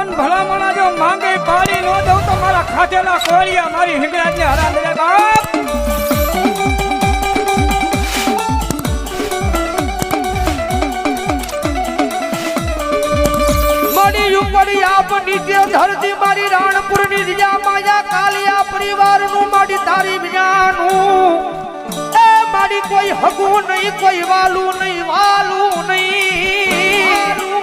અન ભલામણા જો માંગે પાડી નો દઉં તો મારા ખાધેલા કોળિયા મારી હિંગળાજને હરા દે બાપ. મણી ઉપડી આપ નીચે ધરતી મારી રાણપુરની રીજા માયા કાલિયા પરિવારનું મારી તારી વિજાનું એ મારી કોઈ હગું નહીં, કોઈ વાલું નહીં વાલું નહીં.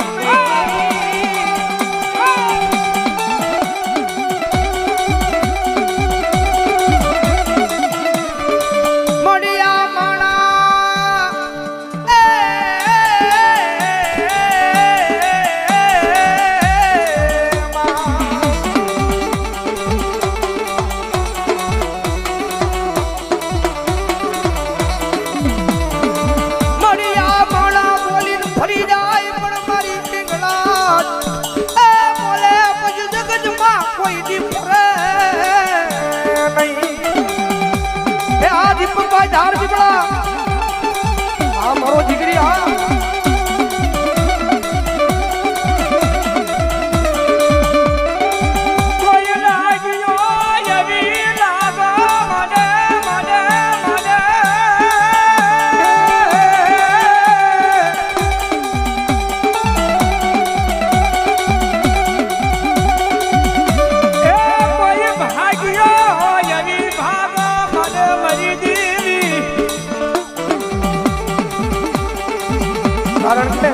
કારણ કે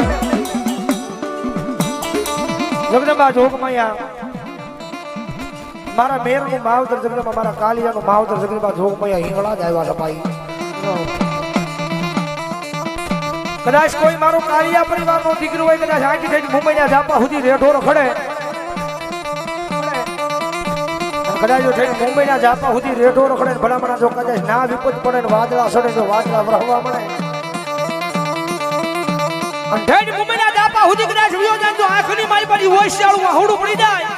જગદંબા જોગમૈયા મારા મેરનું માવતર જગદંબા, મારા કાલિયાનું માવતર જગદંબા જોગમૈયા હિંગળા જ આવ્યા ભાઈ. કદાચ કોઈ મારો કાલિયા પરિવારનો દીકરો હોય, કદાચ આખી થઈને મુંબઈના ઝાપા સુધી રેઢો ખડે. કદાચ થઈને મુંબઈના ઝાપા સુધી રેઢો રખડે ને ભલામણા જો કદાચ ના વિપત પડે વાદળા સડે તો વાદળા વરહવા મળે. અને મુમેના દાપા સુધી કદાચ વિયો જાય તો આંખની મારી પડી હોશિયાળું વાહુડું પડી જાય.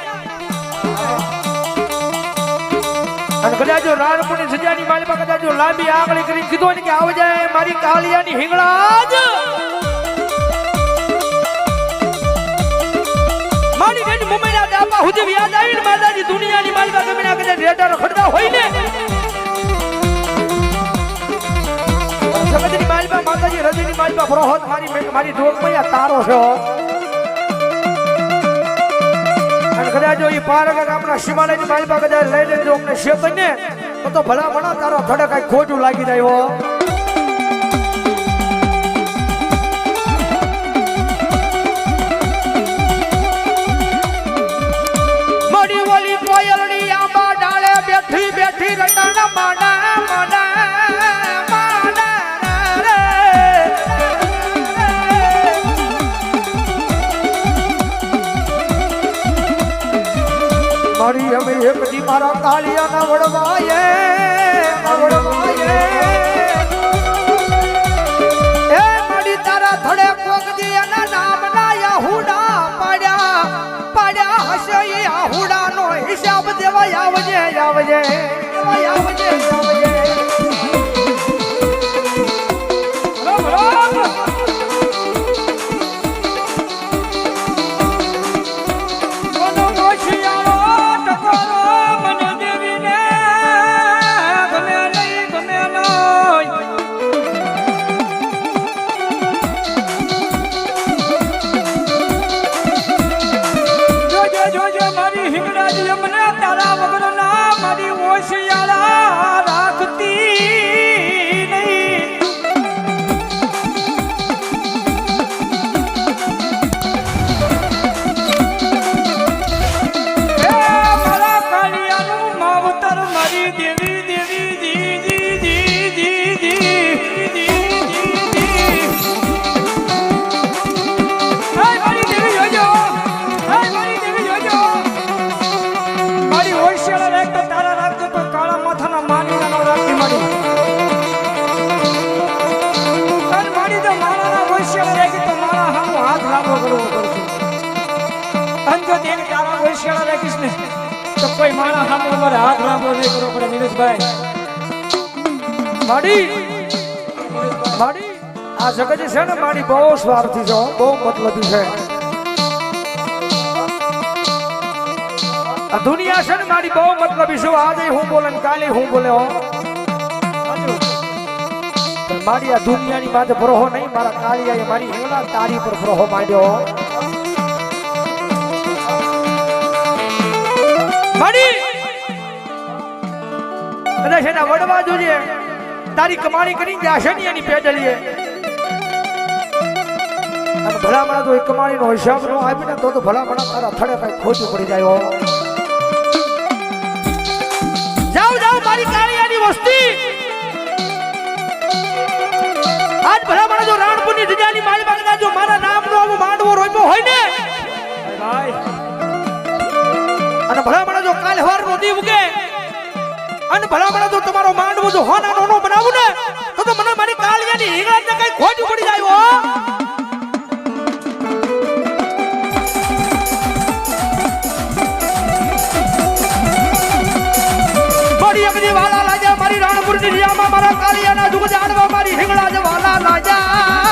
અને કદાચ જો રાણપુરની સજાની માલિકા કદાચ જો લાંબી આંગળી કરી કીધો ને કે આવ જાય મારી કાલિયાની હિંગળાજ. મારી બેન મુમેના દાપા સુધી વ્યાજ આવીને માતાજી દુનિયાની માલિકા ગમે ના કદાચ રેડા રખડતા હોય ને. જગતની માલિકા માતાજી હૃદયની માલિકા પ્રોહત મારી મારી જોગમૈયા તારો છે. અને કદાચ જો ઈ પારગા આપણા શિવાલયની માલિકા કદાચ લઈ લેજો અમને શેપ ને તો ભલા ભલા તારો થોડે કઈ ખોટું લાગી જાય હો બેઠી બેઠી રટાણા માડા માડા આવજે આવજે આવજે આવજે. અને જો દેવી તારા હોશિયાર રાખીશ ને. તો કોઈ મારા હામો મારે હાથ લાંબો નહીં કરવો પડે, નીરજભાઈ. માડી માડી, આ જગત છે ને માડી, બહુ સ્વાર્થી છે બહુ દુનિયા છે ને મારી બહુ મતલબી છે આજે હું બોલે કાલે હું બોલે મારી આ દુનિયાની માથે ભરોહો નહીં, મારા કાળિયાએ મારી હેલા તારી પર ભરોહો માંડ્યો માડી કદાચ વડવા જોજે તારી કમાણી કરી જાશે ને એની પેદલીએ. અને ભલામણા તો એ કમાણીનો હિસાબ નો આપીને તો તો ભલામણા તારા થડે કઈ ખોટું પડી જાય. જાઓ જાઓ, મારી કાળિયાની વસ્તી. આજ ભલામણા જો રાણપુરની જગ્યાની મારી દી ઉગે. અને ભલામણા તો તમારો માંડવો જો હોના નોનો બનાવું ને, તો તો મને મારી કાળિયાની હિંગળાને કઈ ખોટું પડી જાય હો. બડી અગદી વાલા લાજા મારી રાણપુરની રિયામાં મારા કાળિયાના જુગ જાડવા મારી હિંગળા જ વાલા લાજા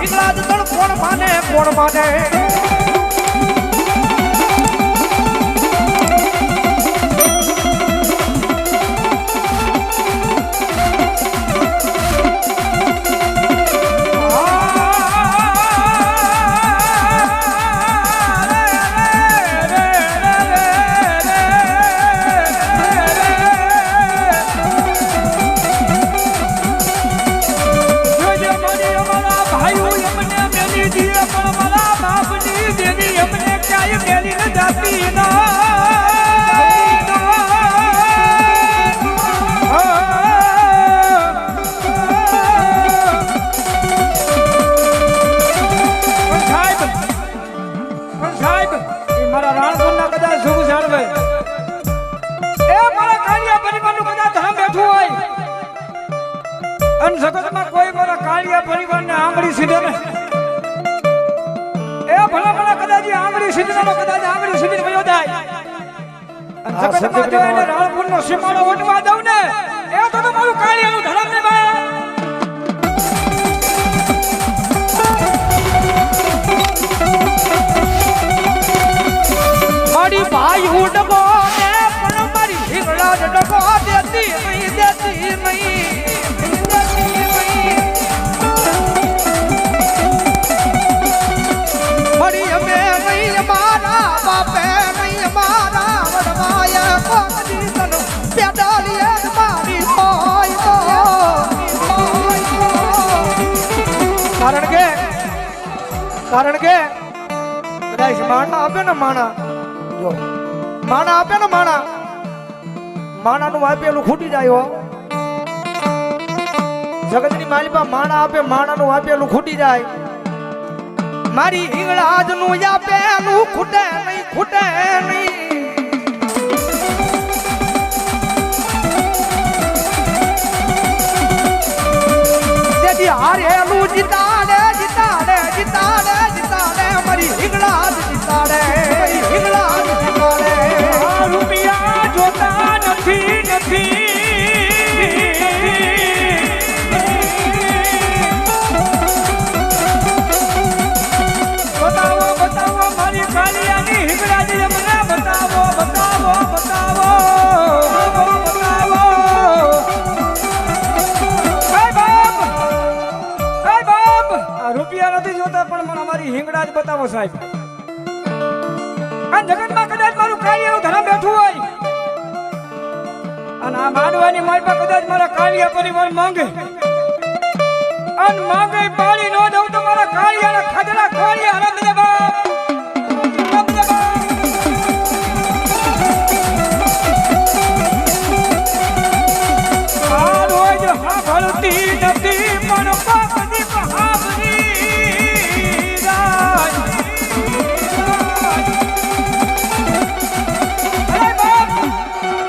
હિંગળાજ તણ કોણ માને કોણ માને એ રાણપુર ના કદાચ સુખ જાળવે એ મારા કાળિયા પરિવારનું કદાચ ધામ બેઠું હોય. અને જગતમાં કોઈ મારા કાળિયા પરિવારને આંગળી સીધે ને એ ભલા ભલા કદાચ આંગળી સીધે નો કદાચ આંગળી સીધીને વયો જાય. જગતમાં જો એને રાણપુરનો સીમાડો ઓટવા દઉં ને કારણ કે કદાચ માણા આપે ને માણા. જો, માણા આપે ને માણા. માણાનું આપેલું ખૂટી જાય હો. જગતની માલિપા માણા આપે, માણાનું આપેલું ખૂટી જાય. મારી હિંગળાજનું આપેલું ખૂટે નહીં ખૂટે નહીં. હારેલું જીતાડે બતાવો સાહેબ. આ જગતમાં કદાચ મારું કાળિયાનું ધરા બેઠું હોય. અને આ માંડવાની પાસે કદાચ મારા કાર્ય પરિવાર માંગે. અને માંગે પાણી ન દઉં તો મારા કાર્યના ખદડા